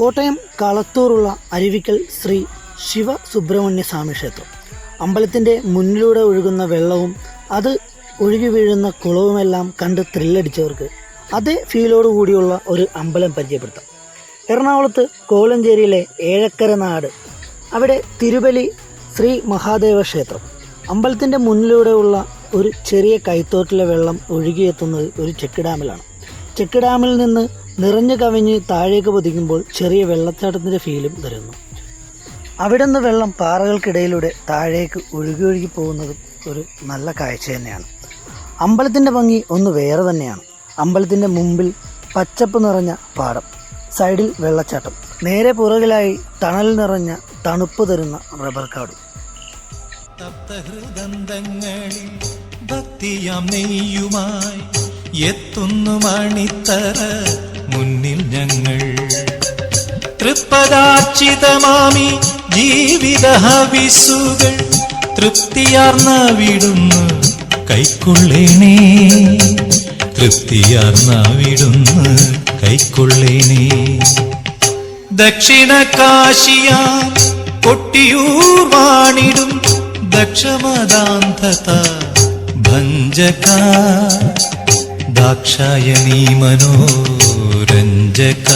കോട്ടയം കളത്തൂറുള്ള അരുവിക്കൽ ശ്രീ ശിവ സുബ്രഹ്മണ്യ സ്വാമി ക്ഷേത്രം. അമ്പലത്തിന്റെ മുന്നിലൂടെ ഒഴുകുന്ന വെള്ളവും അത് ഒഴുകി വീഴുന്ന കുളവുമെല്ലാം കണ്ട് ത്രില്ലടിച്ചവർക്ക് അതേ ഫീലോട് കൂടിയുള്ള ഒരു അമ്പലം പരിചയപ്പെടുത്താം. എറണാകുളത്ത് കോലഞ്ചേരിയിലെ ഏഴക്കര നാട് അവിടെ തിരുബലി ശ്രീ മഹാദേവ ക്ഷേത്രം. അമ്പലത്തിന്റെ മുന്നിലൂടെയുള്ള ഒരു ചെറിയ കൈത്തോട്ടിലെ വെള്ളം ഒഴുകിയെത്തുന്നത് ഒരു ചെക്ക് ഡാമിലാണ്. ചെക്ക് ഡാമിൽ നിന്ന് നിറഞ്ഞു കവിഞ്ഞ് താഴേക്ക് പതിക്കുമ്പോൾ ചെറിയ വെള്ളച്ചാട്ടത്തിന്റെ ഫീലും തരുന്നു. അവിടെ നിന്ന് വെള്ളം പാറകൾക്കിടയിലൂടെ താഴേക്ക് ഒഴുകി ഒഴുകി പോകുന്നതും ഒരു നല്ല കാഴ്ച തന്നെയാണ്. അമ്പലത്തിന്റെ ഭംഗി ഒന്ന് വേറെ തന്നെയാണ്. അമ്പലത്തിന്റെ മുമ്പിൽ പച്ചപ്പ് നിറഞ്ഞ പാടം സൈഡിൽ വെള്ളച്ചാട്ടം നേരെ പുറകിലായി തണൽ നിറഞ്ഞ തണുപ്പ് തരുന്ന റബ്ബർ കാട്. തപ്തഹൃദന്തങ്ങളിൽ ഭക്തിയാം നെയ്യുമായി എത്തുന്നു മണിത്തറ മുന്നിൽ ഞങ്ങൾ. തൃപ്പദാർച്ചിതമാമി ജീവിത ഹവിസുകൾ തൃപ്തിയാർന്ന വിടുന്നു കൈക്കൊള്ളേണേ. തൃപ്തിയാർന്ന വിടുന്നു കൈക്കൊള്ളേണേ. ദക്ഷിണ കാശിയാ കൊട്ടിയൂർ വാണിടും ദക്ഷമദാന്തത ഭഞ്ജക. ദാക്ഷായണീ മനോരഞ്ജക